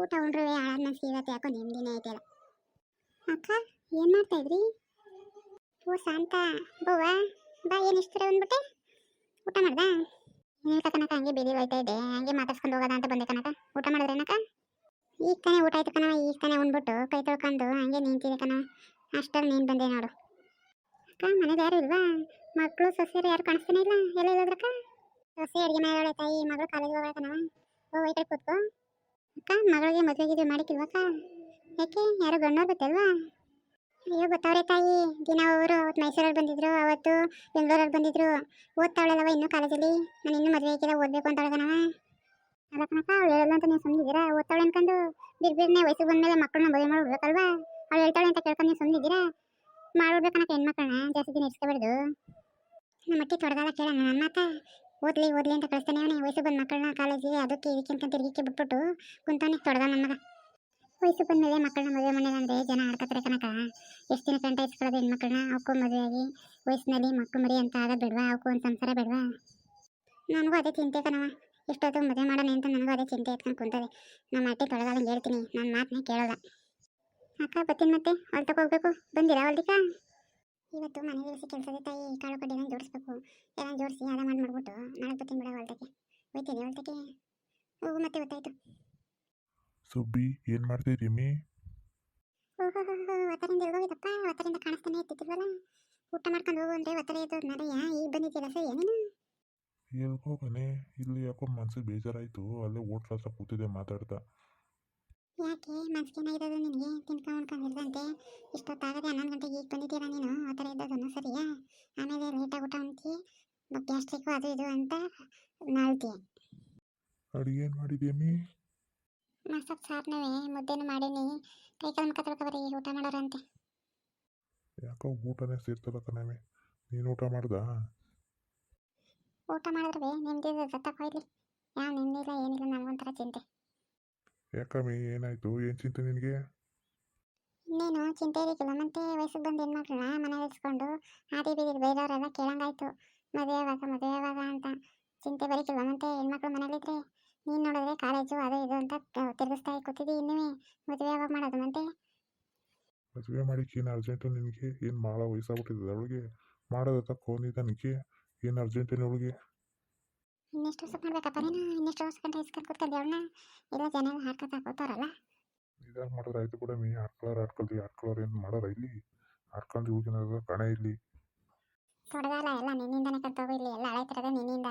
ಊಟ ಉಂಡ್ರೆ ಹಾಳಾದ ಮನ್ಸಿಗೆ ಇವತ್ತು ಯಾಕೋ ನೆಮ್ಮದಿನೇ ಐತಿಲ್ಲ ಅಕ್ಕ, ಏನು ಮಾಡ್ತಾ ಇದ್ರಿ? ಓ, ಶಾಂತ. ಬವ್ವ ಬಾ, ಏನು ಇಷ್ಟ ಬಂದ್ಬಿಟ್ಟೆ ಊಟ ಮಾಡ್ದ? ಏನಿಲ್ಲ ಕನಕ ಹಂಗೆ ಬೇದಿ ಹೋಯ್ತಾ ಇದೆ. ಹಂಗೆ ಮಾತಾಡ್ಸ್ಕೊಂಡು ಹೋಗೋದ ಅಂತ ಬಂದೆ ಕನಕ ಊಟ ಏನಕ್ಕ ಈಗ ತಾನೇ ಊಟ ಆಯ್ತು ಕಣವ, ಈಗ ತಾನೇ ಉಂಡ್ಬಿಟ್ಟು ಕೈ ತೊಳ್ಕೊಂಡು ಹಂಗೆ ನಿಂತಿದೆ ಕಣವ. ಅಷ್ಟಲ್ಲಿ ನೀನು ಬಂದೆ ನೋಡು. ಅಕ್ಕ ಮನೇಲಿ ಯಾರು ಇಲ್ವಾ? ಮಕ್ಕಳು ಸೊಸೆಯರು ಯಾರು ಕಾಣಿಸ್ತಾನೆ ಇಲ್ಲ? ಎಲ್ಲ ಇಲ್ಲದ್ರಕ್ಕ ಸೊಸೆ ಅಡುಗೆ ಮಾಡೋಳೆ ತಾಯಿ, ಮಗಳು ಕಾಲೇಜಿಗೆ ಹೋಗೋಣ ಓ, ಈ ಕಡೆ ಕೂತ್ಕೋ. ಅಕ್ಕ, ಮಗಳಿಗೆ ಮದುವೆ ಗಿದ್ವೆ ಮಾಡಿಕ್ಕಿಲ್ವಕ್ಕ ಯಾಕೆ? ಯಾರೋ ಗಣ್ಣವ್ರು ಗೊತ್ತಲ್ವಾ? ಅಯ್ಯೋ, ಗೊತ್ತಾವ್ರೆ ತಾಯಿ. ದಿನ ಅವರು ಅವತ್ತು ಮೈಸೂರಲ್ಲಿ ಬಂದಿದ್ರು, ಅವತ್ತು ಬೆಂಗಳೂರಲ್ಲಿ ಬಂದಿದ್ರು. ಓದ್ತಾವಳಲ್ಲವ ಇನ್ನೂ ಕಾಲೇಜಲ್ಲಿ? ನಾನು ಇನ್ನೂ ಮದುವೆ ಆಗಿಲ್ಲ, ಓದಬೇಕು ಅಂತ ಕಣವ ಅಲ್ಲ ಕಣಕ್ಕ, ಅವ್ಳು ಹೇಳಲ್ಲ ಅಂತ ನೀವು ಸುಮ್ಮನಿದ್ದೀರಾ ಓದ್ತಾಳೆ ಅನ್ಕೊಂಡು ಬಿರ್ಬಿರ್ನೆ ವಯಸ್ಸಿಗೆ ಬಂದಮೇಲೆ ಮಕ್ಕಳನ್ನ ಮದುವೆ ಮಾಡ್ಬಿಡ್ಬೇಕಲ್ವಾ? ಅವ್ಳು ಹೇಳ್ತಾಳೆ ಅಂತ ಕೇಳ್ಕೊಂಡು ನೀವು ಸುಮ್ಮನಿದ್ದೀರಾ ಮಾಡ್ಬಿಡ್ಬೇಕನ್ನಕ್ಕೆ ಹೆಣ್ಮಕ್ಳನ್ನ, ಜಾಸ್ತಿ ದಿನ ಇರಿಸ್ಕೋಬಾರ್ದು. ನಮ್ಮ ಮಟ್ಟಿ ತೊಡಗಾಲ ಕೇಳೋಣ ನನ್ನ ಮಾತ? ಓದ್ಲಿ ಓದ್ಲಿ ಅಂತ ಕಳಿಸ್ತಾನೆ ಅವನೇ. ವಯಸ್ಸು ಬಂದ ಮಕ್ಕಳನ್ನ ಕಾಲೇಜಿಗೆ ಅದಕ್ಕೆ ಇದಕ್ಕೆ ಅಂತ ತಿರುಗಿಕ್ಕೆ ಬಿಟ್ಬಿಟ್ಟು ಕುಂತವನಿಗೆ ತೊಡ್ದ ನನ್ನ ಮಗ. ವಯಸ್ಸು ಬಂದಮೇಲೆ ಮಕ್ಕಳನ್ನ ಮದುವೆ ಮಾಡಿಲ್ಲ ಅಂದರೆ ಜನ ಆಡ್ಕೋತಾರೆ ಕನಕ ಎಷ್ಟು ದಿನ ಕಂಟ ಇಸ್ಕೊಳ್ಳೋದು ಹೆಣ್ಮಕ್ಳನ್ನ? ಅವಕ್ಕೂ ಮದುವೆಯಾಗಿ ಆಗಿ ವಯಸ್ಸಿನಲ್ಲಿ ಮಕ್ಕಳು ಮರಿ ಅಂತ ಆದ ಬಿಡ್ವಾ? ಅವಕ್ಕೂ ಒಂದು ಸಂಸಾರ ಬಿಡ್ವಾ? ನನಗೂ ಅದೇ ಚಿಂತೆ ಕಣವ ಎಷ್ಟೊತ್ತು ಮದುವೆ ಮಾಡೋಣ ಅಂತ ನನಗೂ ಅದೇ ಚಿಂತೆ ಎತ್ಕೊಂಡು ಕುಂತದೆ ನಮ್ಮ ಅಟ್ಟೆ ತೊಳೆದಾಗ ಹೇಳ್ತೀನಿ. ನನ್ನ ಮಾತನ್ನ ಕೇಳೋಲ್ಲ. ಅಕ್ಕ, ಬರ್ತೀನಿ ಮತ್ತೆ. ಹೊಲ್ ಹೋಗ್ಬೇಕು. ಬಂದಿರಾ ಹೊಲ್ದಿಕ ಇವತ್ತು ಮನೆ ಕೆಲಸ ಕೆಲಸದ ತಾಯಿ ಕಾಳು ಕಡ್ಡಿನ ಜೋಡಿಸ್ಬೇಕು. ಜೋಡಿಸಿ ಅದ ಮಾಡಿ ಮಾಡ್ಬಿಟ್ಟು ನಾಳೆ ಬರ್ತೀನಿ ಬಿಡ ಹೊಲ್ತಕ್ಕೆ. ಹೋಯ್ತೀನಿ ಹೊಲ್ತಕ್ಕೆ. ಹೋಗು ಮತ್ತೆ ಗೊತ್ತಾಯ್ತು. ಸುಬ್ಬಿ ಏನು ಮಾಡ್ತಾ ಮೀ ಓಹೋ ಒತ್ತರಿಂದ ಹೋಗಿದ್ದಪ್ಪ ಒತ್ತರಿಂದ ಕಾಣಿಸ್ತಾನೆ ಇರ್ತಿದ್ವಲ್ಲ ಊಟ ಮಾಡ್ಕೊಂಡು ಹೋಗು ಅಂದ್ರೆ ಒತ್ತರ ಇದ್ದೋದು ನಡೆಯ ಈಗ ಬಂದಿದ್ದೀರ ಸರಿ ನೀನು ಹೇಳ್ಕೋಗನೆ ಇಲ್ಲಿ ಯಾಕೋ ಮನ್ಸಿಗೆ ಬೇಜಾರಾಯಿತು ಅಲ್ಲೇ ಓಟ್ಲ ಹತ್ರ ಕೂತಿದ್ದೆ ಮಾತಾಡ್ತಾ. ಯಾಕೆ? ಮನ್ಸಿಗೇನಾಗಿರೋದು ನಿನಗೆ? ತಿನ್ಕೊಂಡು ಉಣ್ಕೊಂಡಿಲ್ದಂತೆ ಇಷ್ಟೊತ್ತಾಗದೆ ಹನ್ನೊಂದು ಗಂಟೆಗೆ ಈಗ ಬಂದಿದ್ದೀರಾ ನೀನು ಆ ಥರ ಇದ್ದದನ್ನು ಸರಿಯಾ? ಆಮೇಲೆ ಲೇಟಾಗಿ ಊಟ ಉಣ್ತಿ ಗ್ಯಾಸ್ಟ್ರಿಕ್ಕು ಅದು ಇದು ಅಂತ ನಾಳ್ತೀಯ ಅಡುಗೆ ಏನು ಮಾಡಿದ್ಯಮ್ಮಿ ಮೀ ಸ್ವಲ್ಪ ಸಾರ್ನವೇ ಮುದ್ದೆನೂ ಮಾಡೀನಿ. ಕೈ ಕಾಲು ಮುಖ ತೊಳ್ಕೊಬರಿ ಊಟ ಮಾಡೋರಂತೆ. ಯಾಕೋ ಊಟನೇ ಸೇರ್ತದ ಕಣಮೆ ನೀನು ಊಟ ಮಾಡ್ದಾ? ಊಟ ಮಾಡಿದ್ರೆ ನಿಮ್ದು ಸತ್ತಕ್ಕೆ ಹೋಯ್ಲಿ ಯಾವ ನಿಮ್ದಿಲ್ಲ ಏನಿಲ್ಲ ನನಗೊಂಥರ ಚಿಂತೆ. ಯಾಕಮ್ಮಿ ಏನಾಯ್ತು? ಏನು ಚಿಂತೆ ನಿನಗೆ? ಇನ್ನೇನು ಚಿಂತೆ ಇರಲಿಕ್ಕಿಲ್ಲ. ಮತ್ತೆ ವಯಸ್ಸಿಗೆ ಬಂದು ಹೆಣ್ಮಕ್ಳನ್ನ ಮನೆಗೆ ಇಸ್ಕೊಂಡು ಆದಿ ಬೀದಿಗೆ ಬೈದವರೆಲ್ಲ ಕೇಳಂಗಾಯ್ತು. ಮದುವೆ ಯಾವಾಗ ಮದುವೆ ಯಾವಾಗ ಅಂತ ಚಿಂತೆ ಬರೀಕಿಲ್ವ ಮತ್ತೆ ಹೆಣ್ಮಕ್ಳು ಮನೇಲಿದ್ರೆ ನೀನು ನೋಡಿದ್ರೆ ಕಾಲೇಜು ಅದು ಇದು ಅಂತ ತಿರುಗಿಸ್ತಾ ಕೂತಿದ್ದಿ ಇನ್ನೂ ಮದುವೆ ಯಾವಾಗ ಮಾಡೋದು? ಮತ್ತೆ? ಮದುವೆ ಮಾಡಿಕ್ಕೆ ಏನು ಅರ್ಜೆಂಟು ನಿನಗೆ? ಏನು ಭಾಳ ವಯಸ್ಸಾಗ್ಬಿಟ್ಟಿದೆ ಅವಳಿಗೆ? ಮಾಡೋದ ತಕ್ಕೋನಿದ್ದ ನಿನಗೆ ಏನು ಅರ್ಜೆಂಟೇನು ಅವಳಿಗೆ. ಇನ್ನೆಷ್ಟು ವರ್ಷಕ್ಕೆ ಮಾಡ್ಬೇಕಪ್ಪ ನೀನು? ಇನ್ನೆಷ್ಟು ವರ್ಷ ಗಂಟೆ ಇಸ್ಕೊಂಡು ಕೂತ್ಕೊಂಡು ಅವಳನ್ನ? ಇಲ್ಲ ಜನ ಎಲ್ಲ ಹಾಡ್ಕೊತಾ ಕೂತಾರಲ್ಲ ಇದಾಗ ಮಾಡಿದ್ರೆ ಆಯ್ತು ಕೂಡ ಮೀ ಆಡ್ಕೊಳ್ಳೋರು ಆಡ್ಕೊಳ್ತಿ ಆಡ್ಕೊಳ್ಳೋರು ಏನು ಮಾಡೋರ ಇಲ್ಲಿ? ಆಡ್ಕೊಂಡು ಹುಡುಗಿನಾಗ ಕಣೆ ಇಲ್ಲಿ. ತೊಡಗಾಲ ಎಲ್ಲ ನಿನ್ನಿಂದನೇ ಕರ್ತೋಗು ಇಲ್ಲಿ, ಎಲ್ಲ ಹಳೈತಿರೋದು ನಿನ್ನಿಂದ.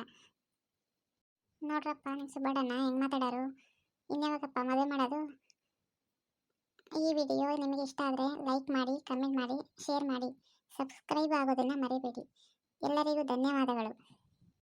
ನೋಡ್ರಪ್ಪ ನಿಮ್ಮ ಸುಬ್ಬಣ್ಣನ ಹೆಂಗೆ ಮಾತಾಡೋರು? ಇನ್ಯಾವಾಗಪ್ಪ ಮದುವೆ ಮಾಡೋದು? ಈ ವಿಡಿಯೋ ನಿಮಗೆ ಇಷ್ಟ ಆದರೆ ಲೈಕ್ ಮಾಡಿ, ಕಮೆಂಟ್ ಮಾಡಿ, ಶೇರ್ ಮಾಡಿ, ಸಬ್ಸ್ಕ್ರೈಬ್ ಆಗೋದನ್ನು ಮರಿಬೇಡಿ. ಎಲ್ಲರಿಗೂ ಧನ್ಯವಾದಗಳು.